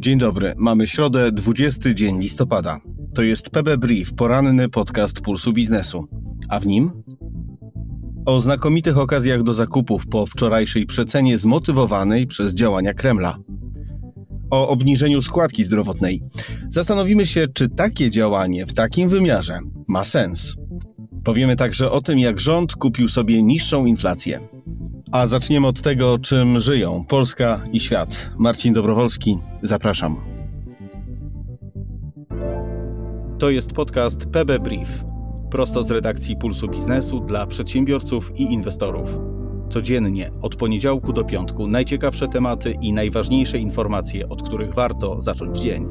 Dzień dobry, mamy środę, 20 dzień listopada. To jest PB Brief, poranny podcast Pulsu Biznesu. A w nim? O znakomitych okazjach do zakupów po wczorajszej przecenie zmotywowanej przez działania Kremla. O obniżeniu składki zdrowotnej. Zastanowimy się, czy takie działanie w takim wymiarze ma sens. Powiemy także o tym, jak rząd kupił sobie niższą inflację. A zaczniemy od tego, czym żyją Polska i świat. Marcin Dobrowolski, zapraszam. To jest podcast PB Brief. Prosto z redakcji Pulsu Biznesu dla przedsiębiorców i inwestorów. Codziennie, od poniedziałku do piątku, najciekawsze tematy i najważniejsze informacje, od których warto zacząć dzień.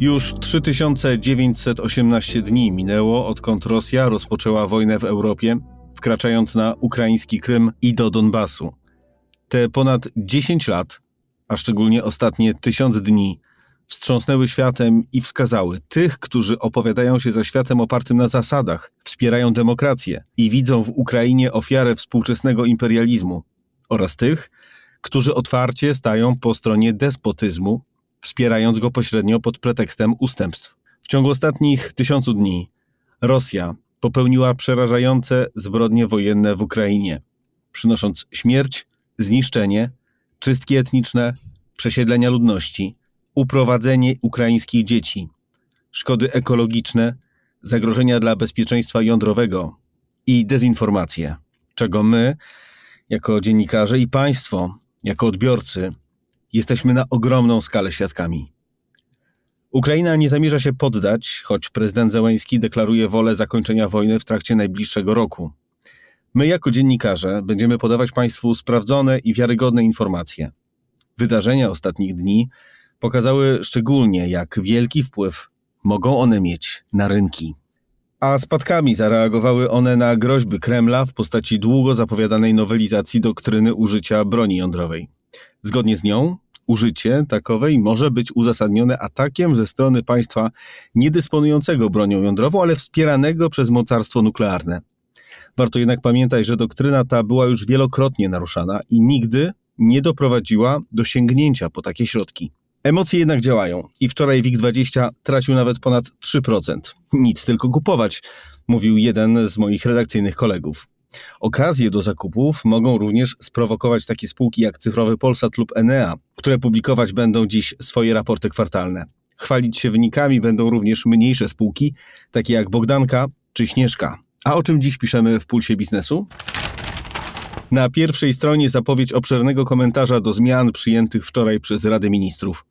Już 3918 dni minęło, odkąd Rosja rozpoczęła wojnę w Europie wkraczając na ukraiński Krym i do Donbasu. Te ponad 10 lat, a szczególnie ostatnie tysiąc dni, wstrząsnęły światem i wskazały tych, którzy opowiadają się za światem opartym na zasadach, wspierają demokrację i widzą w Ukrainie ofiarę współczesnego imperializmu, oraz tych, którzy otwarcie stają po stronie despotyzmu, wspierając go pośrednio pod pretekstem ustępstw. W ciągu ostatnich tysiącu dni Rosja popełniła przerażające zbrodnie wojenne w Ukrainie, przynosząc śmierć, zniszczenie, czystki etniczne, przesiedlenia ludności, uprowadzenie ukraińskich dzieci, szkody ekologiczne, zagrożenia dla bezpieczeństwa jądrowego i dezinformację, czego my, jako dziennikarze i państwo, jako odbiorcy, jesteśmy na ogromną skalę świadkami. Ukraina nie zamierza się poddać, choć prezydent Zełęński deklaruje wolę zakończenia wojny w trakcie najbliższego roku. My, jako dziennikarze, będziemy podawać Państwu sprawdzone i wiarygodne informacje. Wydarzenia ostatnich dni pokazały szczególnie, jak wielki wpływ mogą one mieć na rynki. A spadkami zareagowały one na groźby Kremla w postaci długo zapowiadanej nowelizacji doktryny użycia broni jądrowej. Zgodnie z nią, użycie takowej może być uzasadnione atakiem ze strony państwa niedysponującego bronią jądrową, ale wspieranego przez mocarstwo nuklearne. Warto jednak pamiętać, że doktryna ta była już wielokrotnie naruszana i nigdy nie doprowadziła do sięgnięcia po takie środki. Emocje jednak działają i wczoraj WIG20 tracił nawet ponad 3%. Nic tylko kupować, mówił jeden z moich redakcyjnych kolegów. Okazje do zakupów mogą również sprowokować takie spółki jak Cyfrowy Polsat lub Enea, które publikować będą dziś swoje raporty kwartalne. Chwalić się wynikami będą również mniejsze spółki, takie jak Bogdanka czy Śnieżka. A o czym dziś piszemy w Pulsie Biznesu? Na pierwszej stronie zapowiedź obszernego komentarza do zmian przyjętych wczoraj przez Radę Ministrów.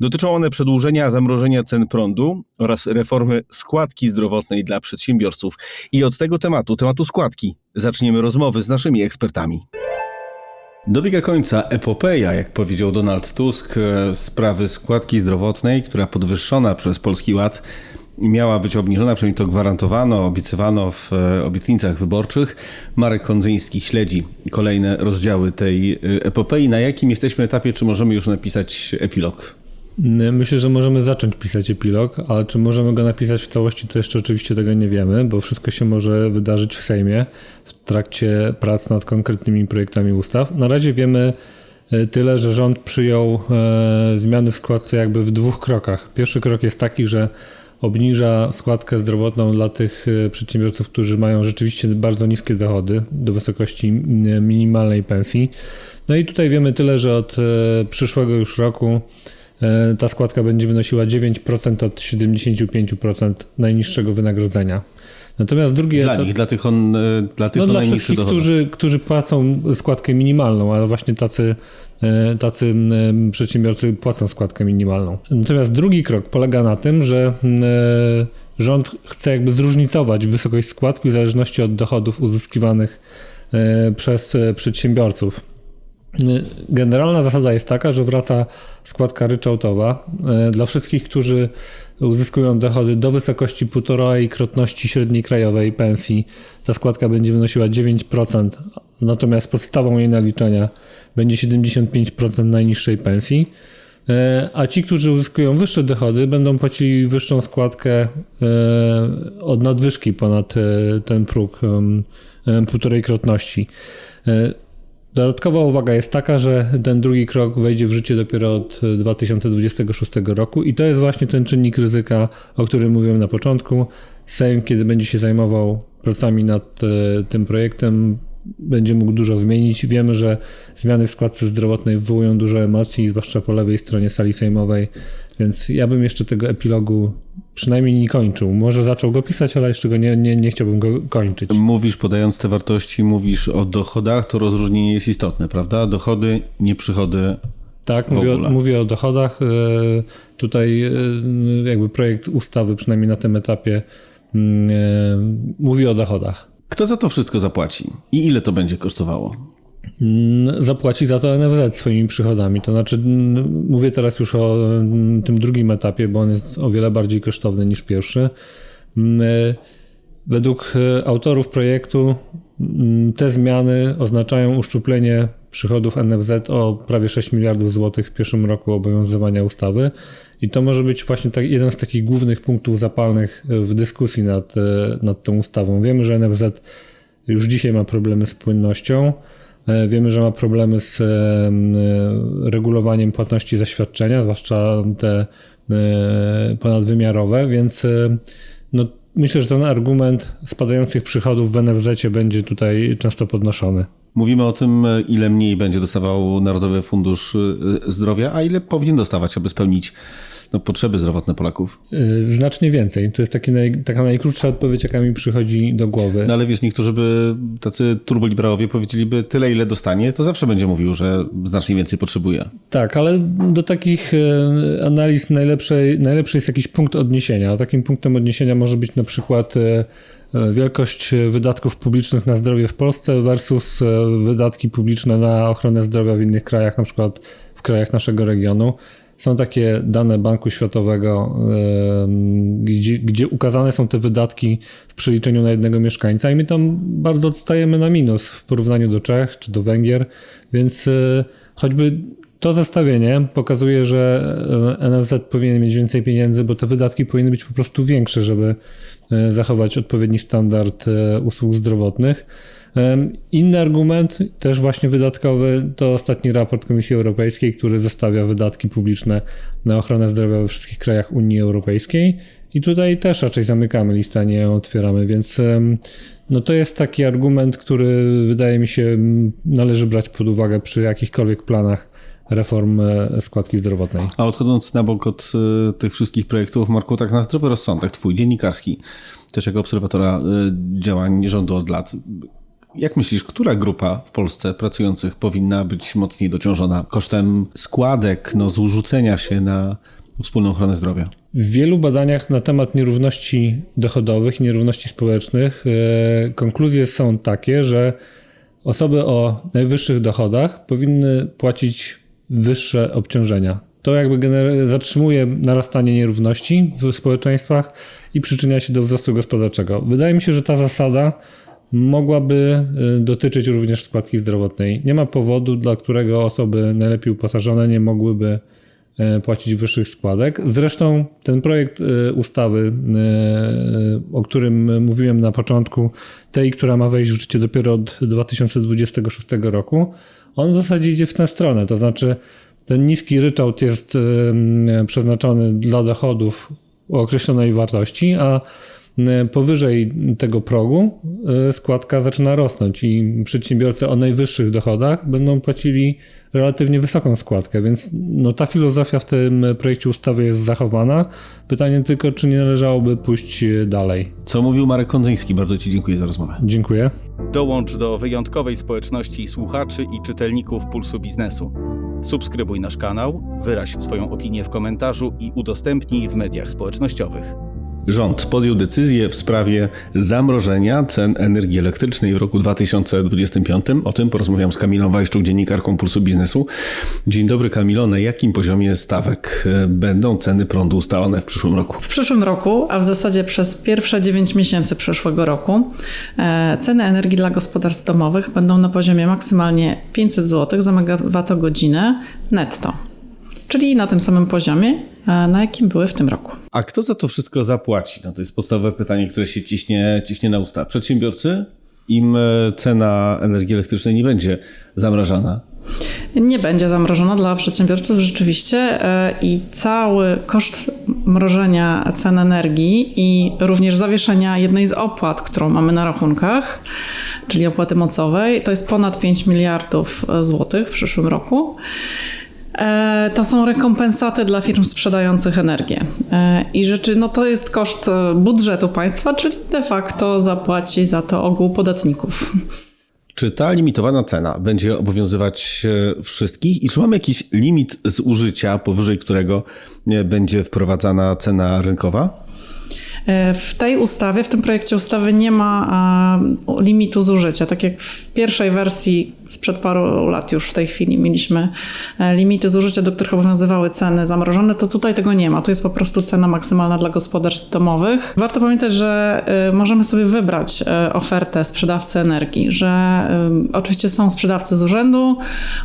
Dotyczą one przedłużenia zamrożenia cen prądu oraz reformy składki zdrowotnej dla przedsiębiorców. I od tego tematu, tematu składki, zaczniemy rozmowy z naszymi ekspertami. Dobiega końca epopeja, jak powiedział Donald Tusk, e, sprawy składki zdrowotnej, która podwyższona przez Polski Ład miała być obniżona, przynajmniej to gwarantowano, obiecywano w e, obietnicach wyborczych. Marek Hondzyński śledzi kolejne rozdziały tej e, epopei. Na jakim jesteśmy etapie, czy możemy już napisać epilog? Myślę, że możemy zacząć pisać epilog, ale czy możemy go napisać w całości, to jeszcze oczywiście tego nie wiemy, bo wszystko się może wydarzyć w Sejmie w trakcie prac nad konkretnymi projektami ustaw. Na razie wiemy e, tyle, że rząd przyjął zmiany w składce jakby w dwóch krokach. Pierwszy krok jest taki, że obniża składkę zdrowotną dla tych e, przedsiębiorców, którzy mają rzeczywiście bardzo niskie dochody do wysokości minimalnej pensji. No i tutaj wiemy tyle, że od e, przyszłego już roku e, ta składka będzie wynosiła 9% od 75% najniższego wynagrodzenia. Natomiast drugi dla etap, nich, dla tych, on, dla tych no, dla wszystkich, którzy, którzy płacą składkę minimalną, ale właśnie tacy E, tacy przedsiębiorcy płacą składkę minimalną. Natomiast drugi krok polega na tym, że e, rząd chce jakby zróżnicować wysokość składki w zależności od dochodów uzyskiwanych e, przez przedsiębiorców. Generalna zasada jest taka, że wraca składka ryczałtowa dla wszystkich, którzy uzyskują dochody do wysokości półtorej krotności średniej krajowej pensji. Ta składka będzie wynosiła 9%, natomiast podstawą jej naliczenia będzie 75% najniższej pensji. E, a ci, którzy uzyskują wyższe dochody, będą płacili wyższą składkę e, od nadwyżki ponad e, ten próg półtorej krotności. Dodatkowa uwaga jest taka, że ten drugi krok wejdzie w życie dopiero od 2026 roku i to jest właśnie ten czynnik ryzyka, o którym mówiłem na początku. Sejm, kiedy będzie się zajmował pracami nad e, tym projektem, będzie mógł dużo zmienić. Wiemy, że zmiany w składce zdrowotnej wywołują dużo emocji, zwłaszcza po lewej stronie sali sejmowej, więc ja bym jeszcze tego epilogu przynajmniej nie kończył. Może zaczął go pisać, ale jeszcze go nie, nie, nie chciałbym go kończyć. Mówisz, podając te wartości, mówisz o dochodach, to rozróżnienie jest istotne, prawda? Dochody, nie przychody. Tak, mówię o, mówię o dochodach. E, Tutaj e, jakby projekt ustawy, przynajmniej na tym etapie, mm, e, mówi o dochodach. Kto za to wszystko zapłaci i ile to będzie kosztowało? Mm, Zapłaci za to NFZ swoimi przychodami. To znaczy, mówię teraz już o tym drugim etapie, bo on jest o wiele bardziej kosztowny niż pierwszy. Mm, e, Według e, autorów projektu mm, te zmiany oznaczają uszczuplenie przychodów NFZ o prawie 6 miliardów złotych w pierwszym roku obowiązywania ustawy. I to może być właśnie tak, jeden z takich głównych punktów zapalnych e, w dyskusji nad, nad tą ustawą. Wiemy, że NFZ już dzisiaj ma problemy z płynnością. E, Wiemy, że ma problemy z e, regulowaniem płatności za świadczenia, zwłaszcza te e, ponadwymiarowe, więc no, myślę, że ten argument spadających przychodów w NFZ będzie tutaj często podnoszony. Mówimy o tym, ile mniej będzie dostawał Narodowy Fundusz Zdrowia, a ile powinien dostawać, aby spełnić no, potrzeby zdrowotne Polaków. Y, Znacznie więcej. To jest taki naj, taka najkrótsza odpowiedź, jaka mi przychodzi do głowy. No ale wiesz, niektórzy by, tacy turboliberałowie powiedzieliby tyle, ile dostanie, to zawsze będzie mówił, że znacznie więcej potrzebuje. Tak, ale do takich e, analiz najlepszej, najlepszy jest jakiś punkt odniesienia. Takim punktem odniesienia może być na przykład e, wielkość wydatków publicznych na zdrowie w Polsce versus wydatki publiczne na ochronę zdrowia w innych krajach, na przykład w krajach naszego regionu. Są takie dane Banku Światowego, gdzie, gdzie ukazane są te wydatki w przeliczeniu na jednego mieszkańca i my tam bardzo odstajemy na minus w porównaniu do Czech czy do Węgier, więc e, choćby to zestawienie pokazuje, że e, NFZ powinien mieć więcej pieniędzy, bo te wydatki powinny być po prostu większe, żeby e, zachować odpowiedni standard e, usług zdrowotnych. Inny argument, też właśnie wydatkowy, to ostatni raport Komisji Europejskiej, który zestawia wydatki publiczne na ochronę zdrowia we wszystkich krajach Unii Europejskiej. I tutaj też raczej zamykamy listę, nie otwieramy, więc no to jest taki argument, który wydaje mi się należy brać pod uwagę przy jakichkolwiek planach reform e, składki zdrowotnej. A odchodząc na bok od y, tych wszystkich projektów, Marku, tak na zdrowy rozsądek, twój dziennikarski, też jako obserwatora y, działań rządu od lat. Jak myślisz, która grupa w Polsce pracujących powinna być mocniej dociążona kosztem składek, no, zrzucenia się na wspólną ochronę zdrowia? W wielu badaniach na temat nierówności dochodowych i nierówności społecznych e, konkluzje są takie, że osoby o najwyższych dochodach powinny płacić wyższe obciążenia. To jakby zatrzymuje narastanie nierówności w społeczeństwach i przyczynia się do wzrostu gospodarczego. Wydaje mi się, że ta zasada mogłaby y, dotyczyć również składki zdrowotnej. Nie ma powodu, dla którego osoby najlepiej uposażone nie mogłyby e, płacić wyższych składek. Zresztą ten projekt e, ustawy, o którym mówiłem na początku, tej, która ma wejść w życie dopiero od 2026 roku, on w zasadzie idzie w tę stronę. To znaczy, ten niski ryczałt jest przeznaczony dla dochodów o określonej wartości, a powyżej tego progu e, składka zaczyna rosnąć i przedsiębiorcy o najwyższych dochodach będą płacili relatywnie wysoką składkę, więc no, ta filozofia w tym projekcie ustawy jest zachowana. Pytanie tylko, czy nie należałoby pójść e, dalej. Co mówił Marek Kondzyński? Bardzo Ci dziękuję za rozmowę. Dziękuję. Dołącz do wyjątkowej społeczności słuchaczy i czytelników Pulsu Biznesu. Subskrybuj nasz kanał, wyraź swoją opinię w komentarzu i udostępnij w mediach społecznościowych. Rząd podjął decyzję w sprawie zamrożenia cen energii elektrycznej w roku 2025. O tym porozmawiam z Kamilą Wajszczuk, dziennikarką Pulsu Biznesu. Dzień dobry Kamilo, na jakim poziomie stawek e, będą ceny prądu ustalone w przyszłym roku? W przyszłym roku, a w zasadzie przez pierwsze 9 miesięcy przyszłego roku, e, ceny energii dla gospodarstw domowych będą na poziomie maksymalnie 500 zł za megawattogodzinę netto. Czyli na tym samym poziomie, na jakim były w tym roku. A kto za to wszystko zapłaci? No to jest podstawowe pytanie, które się ciśnie, ciśnie na usta. Przedsiębiorcy im e, cena energii elektrycznej nie będzie zamrażana. Nie będzie zamrożona dla przedsiębiorców rzeczywiście e, i cały koszt mrożenia cen energii i również zawieszenia jednej z opłat, którą mamy na rachunkach, czyli opłaty mocowej, to jest ponad 5 miliardów złotych w przyszłym roku. E, To są rekompensaty dla firm sprzedających energię. E, I rzeczy, no to jest koszt e, budżetu państwa, czyli de facto zapłaci za to ogół podatników. Czy ta limitowana cena będzie obowiązywać wszystkich i czy mamy jakiś limit zużycia, powyżej którego będzie wprowadzana cena rynkowa? W tej ustawie, w tym projekcie ustawy nie ma limitu zużycia. Tak jak w pierwszej wersji sprzed paru lat już w tej chwili mieliśmy e, limity zużycia, do których obowiązywały ceny zamrożone, to tutaj tego nie ma. Tu jest po prostu cena maksymalna dla gospodarstw domowych. Warto pamiętać, że e, możemy sobie wybrać e, ofertę sprzedawcy energii, że oczywiście są sprzedawcy z urzędu,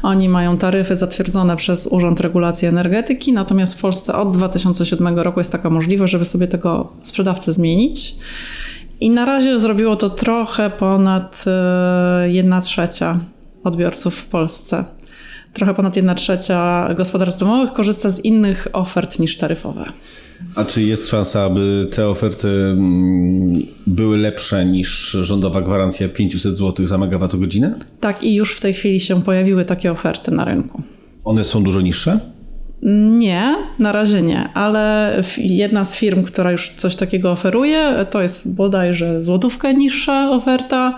oni mają taryfy zatwierdzone przez Urząd Regulacji Energetyki, natomiast w Polsce od 2007 roku jest taka możliwość, żeby sobie tego sprzedawcę zmienić. I na razie zrobiło to trochę ponad 1 trzecia odbiorców w Polsce. Trochę ponad 1 trzecia gospodarstw domowych korzysta z innych ofert niż taryfowe. A czy jest szansa, aby te oferty mm, były lepsze niż rządowa gwarancja 500 zł za megawattogodzinę? Tak, i już w tej chwili się pojawiły takie oferty na rynku. One są dużo niższe? Nie, na razie nie, ale jedna z firm, która już coś takiego oferuje, to jest bodajże złotówkę niższa oferta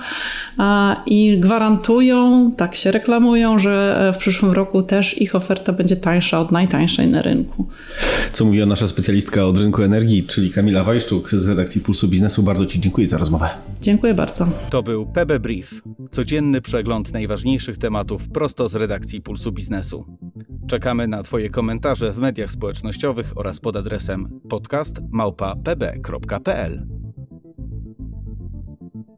a, i gwarantują, tak się reklamują, że w przyszłym roku też ich oferta będzie tańsza od najtańszej na rynku. Co mówiła nasza specjalistka od rynku energii, czyli Kamila Wajszczuk z redakcji Pulsu Biznesu. Bardzo Ci dziękuję za rozmowę. Dziękuję bardzo. To był PB Brief, codzienny przegląd najważniejszych tematów prosto z redakcji Pulsu Biznesu. Czekamy na Twoje komentarze w mediach społecznościowych oraz pod adresem podcast małpa pb.pl.